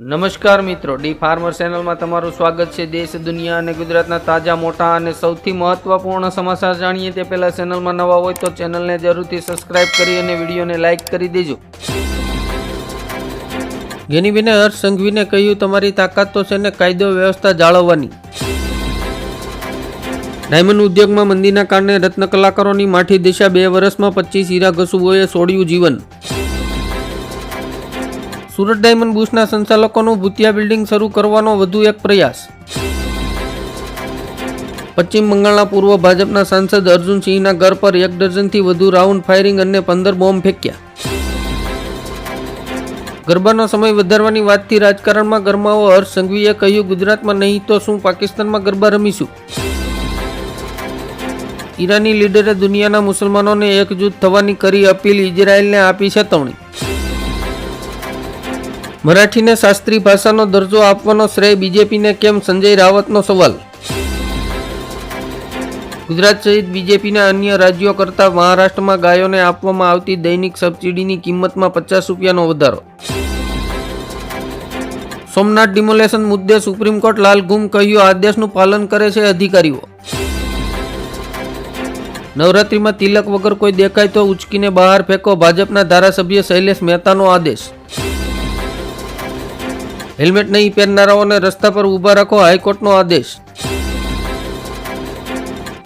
નમસ્કાર મિત્રો, D farmer ચેનલમાં તમારું સ્વાગત છે. દેશ, દુનિયા અને ગુજરાતના તાજા, મોટા અને સૌથી મહત્વપૂર્ણ સમાચાર જાણીએ તે પહેલાં ચેનલમાં નવા હોય તો ચેનલને જરૂરથી સબસ્ક્રાઇબ કરી અને વિડીયોને લાઇક કરી દેજો. ગેનીબેને હર્ષ સંઘવીને કહ્યું, તમારી તાકાત તો છે ને કાયદો વ્યવસ્થા જાળવવાની. ડાયમંડ ઉદ્યોગમાં મંદીના કારણે રત્ન કલાકારોની માઠી દિશા બે વર્ષમાં પચીસ હીરા ઘસુઓએ છોડ્યું જીવન. સુરત ડાયમંડ બુશના સંચાલકોનું ભૂતિયા બિલ્ડિંગ શરૂ કરવાનો વધુ એક પ્રયાસ. પશ્ચિમ બંગાળના પૂર્વ ભાજપના સાંસદ અર્જુન સિંહના ઘર પર એક ડઝનથી વધુ રાઉન્ડ ફાયરિંગ અને પંદર બોમ્બ ફેંક્યા. ગરબાનો સમય વધારવાની વાતથી રાજકારણમાં ગરમાવો હર્ષ. સંઘવીએ કહ્યું, ગુજરાતમાં નહીં તો શું પાકિસ્તાનમાં ગરબા રમીશું? ઈરાની લીડરે દુનિયાના મુસલમાનોને એકજૂથ થવાની કરી અપીલ ઇઝરાયેલને આપી ચેતવણી મરાઠીને શાસ્ત્રી ભાષાનો દરજ્જો આપવાનો શ્રેય બીજેપીને કેમ? સંજય રાવતનો સવાલ. ગુજરાત સહિત બીજેપીના અન્ય રાજ્યો કરતાં મહારાષ્ટ્રમાં ગાયોને આપવામાં આવતી દૈનિક સબસિડીની કિંમતમાં પચાસ રૂપિયાનો વધારો. સોમનાથ ડિમોલેશન મુદ્દે સુપ્રીમ કોર્ટ લાલઘુમ કહ્યું આદેશનું પાલન કરે છે અધિકારીઓ. નવરાત્રીમાં તિલક વગર કોઈ દેખાય તો ઉચકીને બહાર ફેંકો ભાજપના ધારાસભ્ય શૈલેષ મહેતાનો આદેશ. હેલ્મેટ નહીં પહેરનારાઓને રસ્તા પર ઊભા રાખો હાઈકોર્ટનો આદેશ.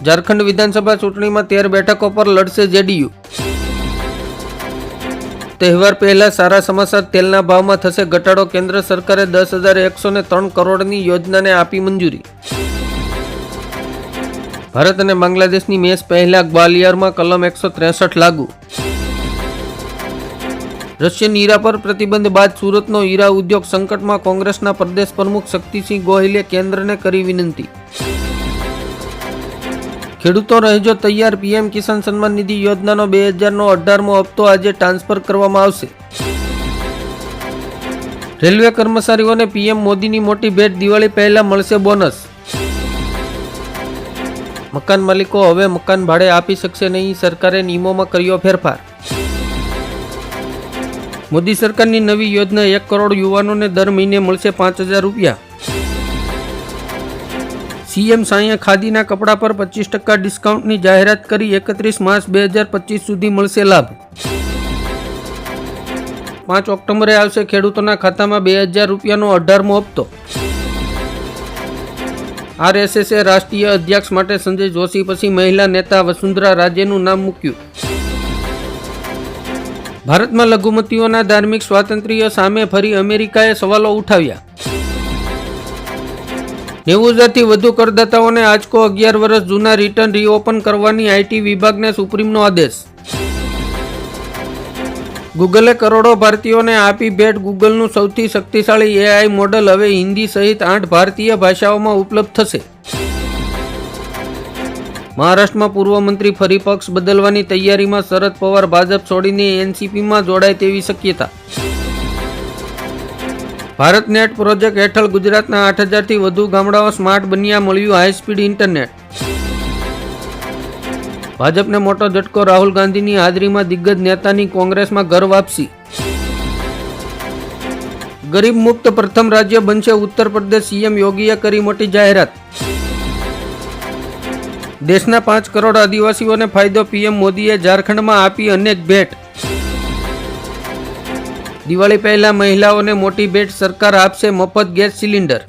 ઝારખંડ વિધાનસભા ચૂંટણીમાં તેર બેઠકો પર લડશે જેડીયુ. તહેવાર પહેલા સારા સમાચાર તેલના ભાવમાં થશે ઘટાડો, કેન્દ્ર સરકારે દસ હજાર એકસો ને ત્રણ કરોડની યોજનાને આપી મંજૂરી. ભારત અને બાંગ્લાદેશની મેચ પહેલા ગ્વાલિયરમાં કલમ એકસો ત્રેસઠ લાગુ. રશિયન હીરા પર પ્રતિબંધ બાદ સુરતનો હીરા ઉદ્યોગ સંકટમાં કોંગ્રેસના પ્રદેશ પ્રમુખ શક્તિસિંહ ગોહિલે કેન્દ્રને કરી વિનંતી. ખેડૂતો રહેજો તૈયાર. પીએમ કિસાન સન્માન નિધિ યોજનાનો બે હજારનો અઢારમો હપ્તો આજે ટ્રાન્સફર કરવામાં આવશે. રેલવે કર્મચારીઓને પીએમ મોદીની મોટી ભેટ. દિવાળી પહેલા મળશે બોનસ. મકાન માલિકો હવે મકાન ભાડે આપી શકશે નહીં. સરકારે નિયમોમાં કર્યો ફેરફાર. મોદી સરકારની નવી યોજના એક કરોડ યુવાનોને દર મહિને મળશે પાંચ હજાર રૂપિયા. સીએમ સાંઈએ ખાદીના કપડા પર પચીસ ટકા ડિસ્કાઉન્ટની જાહેરાત કરી એકત્રીસ માર્ચ બે હજાર પચીસ સુધી મળશે લાભ. પાંચ ઓક્ટોબરે આવશે ખેડૂતોના ખાતામાં બે હજાર રૂપિયાનો અઢારમો હપ્તો. આરએસએસે રાષ્ટ્રીય અધ્યક્ષ માટે સંજય જોશી પછી મહિલા નેતા વસુંધરા રાજેનું નામ મૂક્યું. ભારતમાં લઘુમતીઓના ધાર્મિક સ્વાતંત્ર્ય સામે ફરી અમેરિકાએ સવાલો ઉઠાવ્યા. નેવું હજારથી વધુ કરદાતાઓને આજકો અગિયાર વર્ષ જૂના રિટર્ન રીઓપન કરવાની આઈટી વિભાગને સુપ્રીમનો આદેશ. ગૂગલે કરોડો ભારતીયોને આપી ભેટ ગૂગલનું સૌથી શક્તિશાળી એઆઈ મોડલ હવે હિન્દી સહિત આઠ ભારતીય ભાષાઓમાં ઉપલબ્ધ થશે. મહારાષ્ટ્રમાં પૂર્વ મંત્રી ફરી પક્ષ બદલવાની તૈયારીમાં શરદ પવાર ભાજપ છોડીને એનસીપીમાં જોડાય તેવી શક્યતા. ભારત નેટ પ્રોજેક્ટ હેઠળ ગુજરાતના આઠ હજારથી વધુ ગામડાઓ સ્માર્ટ બન્યા મળ્યું હાઈસ્પીડ ઇન્ટરનેટ. ભાજપને મોટો ઝટકો રાહુલ ગાંધીની હાજરીમાં દિગ્ગજ નેતાની કોંગ્રેસમાં ઘર વાપસી. ગરીબ મુક્ત પ્રથમ રાજ્ય બનશે ઉત્તર પ્રદેશ, સીએમ યોગીએ કરી મોટી જાહેરાત. દેશના પાંચ કરોડ આદિવાસીઓને ફાયદો પીએમ મોદીએ ઝારખંડમાં આપી અનેક ભેટ. દિવાળી પહેલા મહિલાઓને મોટી ભેટ સરકાર આપશે મફત ગેસ સિલિન્ડર.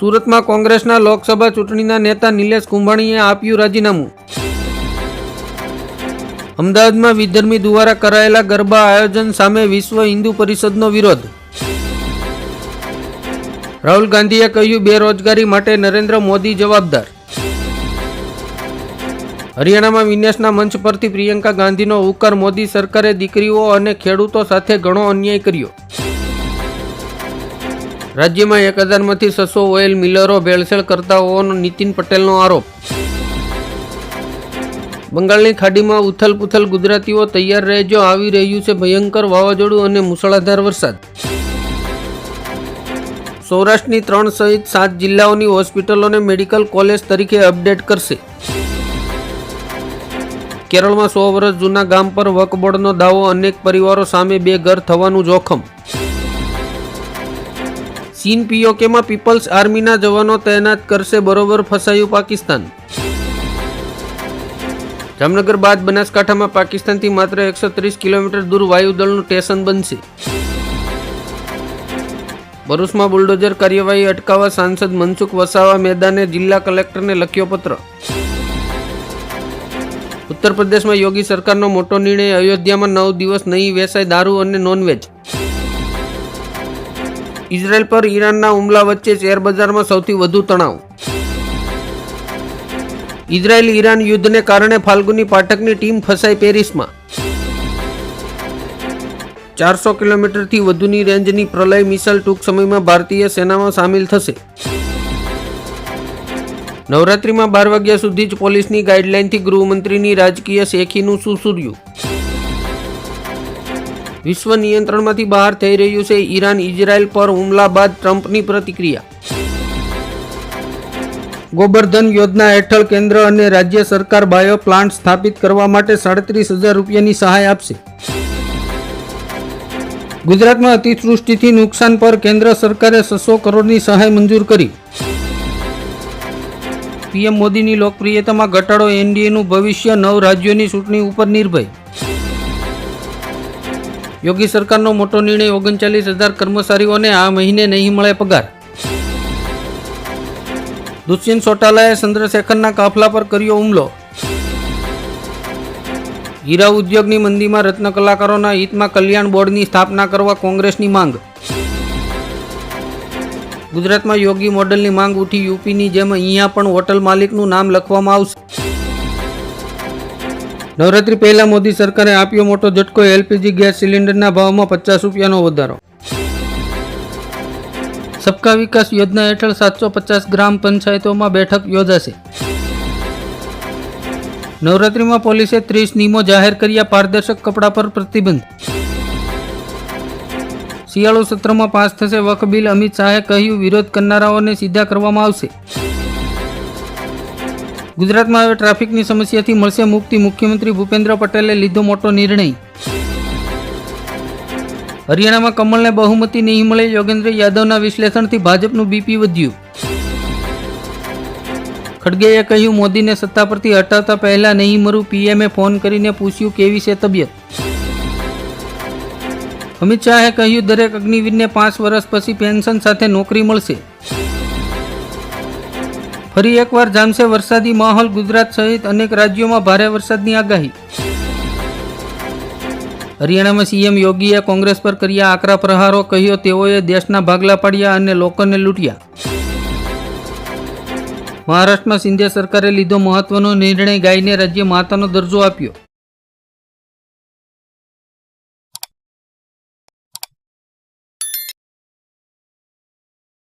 સુરતમાં કોંગ્રેસના લોકસભા ચૂંટણીના નેતા નિલેશ કુંભાણીએ આપ્યું રાજીનામું. અમદાવાદમાં વિધર્મી દ્વારા કરાયેલા ગરબા આયોજન સામે વિશ્વ હિન્દુ પરિષદનો વિરોધ. રાહુલ ગાંધીએ કહ્યું, બેરોજગારી માટે નરેન્દ્ર મોદી જવાબદાર. હરિયાણામાં વિન્યાસના મંચ પરથી પ્રિયંકા ગાંધીનો ઉકાર, મોદી સરકારે દીકરીઓ અને ખેડૂતો સાથે ઘણો અન્યાય કર્યો. રાજ્યમાં એક હજારમાંથી છસો ઓઇલ મિલરો ભેળસેળ કરતા હોવાનો નીતિન પટેલનો આરોપ. બંગાળની ખાડીમાં ઉથલ પુથલ ગુજરાતીઓ તૈયાર રહેજો, આવી રહ્યું છે ભયંકર વાવાઝોડું અને મુસળાધાર વરસાદ. સૌરાષ્ટ્રની ત્રણ સહિત સાત જિલ્લાઓની હોસ્પિટલોને મેડિકલ કોલેજ તરીકે અપડેટ કરશે. કેરળમાં સો વર્ષ જૂના ગામ પર વકબોર્ડનો દાવો, અનેક પરિવારો સામે બે ઘર થવાનું જોખમ. ચીન પીઓકેમાં પીપલ્સ આર્મીના જવાનો તૈનાત કરશે બરોબર ફસાયું પાકિસ્તાન. જામનગર બાદ બનાસકાંઠામાં પાકિસ્તાનથી માત્ર એકસો ત્રીસ કિલોમીટર દૂર વાયુદળનું સ્ટેશન બનશે. ભરૂચમાં બુલડોઝર કાર્યવાહી અટકાવવા સાંસદ મનસુખ વસાવા મેદાને જિલ્લા કલેક્ટરને લખ્યો પત્ર. ઉત્તર પ્રદેશમાં યોગી સરકારનો મોટો નિર્ણય, અયોધ્યામાં નવ દિવસ નહીં વેચાય દારૂ અને નોનવેજ ઇઝરાયલ પર ઈરાનના હુમલા વચ્ચે શેરબજારમાં સૌથી વધુ તણાવ. ઇઝરાયલ ઈરાન યુદ્ધને કારણે ફાલ્ગુની પાઠકની ટીમ ફસાઈ પેરિસમાં. ચારસો કિલોમીટરથી વધુની રેન્જની પ્રલય મિસાઇલ ટૂંક સમયમાં ભારતીય સેનામાં સામેલ થશે. નવરાત્રિમાં બાર વાગ્યા સુધી જ પોલીસની ગાઈડલાઇનથી ગૃહમંત્રીની રાજકીય શેખીનું સુસુર્યું વિશ્વ નિયંત્રણમાંથી બહાર થઈ રહ્યું છે ઈરાન ઇઝરાયલ પર હુમલા બાદ ટ્રમ્પની પ્રતિક્રિયા. ગોબરધન યોજના હેઠળ કેન્દ્ર અને રાજ્ય સરકાર બાયો પ્લાન્ટ સ્થાપિત કરવા માટે સાડત્રીસ હજાર રૂપિયાની સહાય આપશે. ગુજરાતમાં અતિવૃષ્ટિથી નુકસાન પર કેન્દ્ર સરકારે છસો કરોડની સહાય મંજૂર કરી. પીએમ મોદીની લોકપ્રિયતામાં ઘટાડો, એનડીએનું ભવિષ્ય, નવ રાજ્યોની ચૂંટણી ઉપર નિર્ભય. યોગી સરકારનો મોટો નિર્ણય ઓગણચાલીસ હજાર કર્મચારીઓને આ મહિને નહીં મળે પગાર. દુષ્યંત ચોટાલાએ ચંદ્રશેખરના કાફલા પર કર્યો હુમલો. હીરા ઉદ્યોગની મંદીમાં રત્ન કલાકારોના હિતમાં કલ્યાણ બોર્ડની સ્થાપના કરવા કોંગ્રેસની માંગ. ગુજરાતમાં યોગી મોડલની માંગ ઉઠી યુપીની જેમ અહીંયા પણ હોટલ માલિકનું નામ લખવામાં આવશે. નવરાત્રી પહેલા મોદી સરકારે આપ્યો મોટો ઝટકો એલપીજી ગેસ સિલિન્ડરના ભાવમાં પચાસ રૂપિયાનો વધારો. સબકા વિકાસ યોજના હેઠળ સાતસો પચાસ ગ્રામ પંચાયતોમાં બેઠક યોજાશે. નવરાત્રીમાં પોલીસે ત્રીસ નિયમો જાહેર કર્યા પારદર્શક કપડા પર પ્રતિબંધ. શિયાળુ સત્રમાં પાસ થશે વખ બિલ, અમિત શાહે કહ્યું, વિરોધ કરનારાઓને સીધા કરવામાં આવશે. ગુજરાતમાં હવે ટ્રાફિકની સમસ્યાથી મળશે મુક્તિ. મુખ્યમંત્રી ભૂપેન્દ્ર પટેલે લીધો મોટો નિર્ણય. હરિયાણામાં કમલને બહુમતી નહીં મળે, યોગેન્દ્ર યાદવના વિશ્લેષણથી ભાજપનું બીપી વધ્યું. ખડગેએ કહ્યું, મોદીને સત્તા પરથી હટાવતા પહેલા નહીં મરું. પીએમએ ફોન કરીને પૂછ્યું, કેવી છે તબિયત? અમિત શાહે કહ્યું, દરેક અગ્નિવીરને પાંચ વર્ષ પછી પેન્શન સાથે નોકરી મળશે. ફરી એકવાર જામશે વરસાદી માહોલ ગુજરાત સહિત અનેક રાજ્યોમાં ભારે વરસાદની આગાહી. હરિયાણામાં સીએમ યોગીએ કોંગ્રેસ પર કર્યા આકરા પ્રહારો, કહ્યો, તેઓએ દેશના ભાગલા પાડ્યા અને લોકોને લૂંટ્યા. મહારાષ્ટ્રમાં સિંધિયા સરકારે લીધો મહત્વનો નિર્ણય ગાયને રાજ્ય માતાનો દરજ્જો આપ્યો.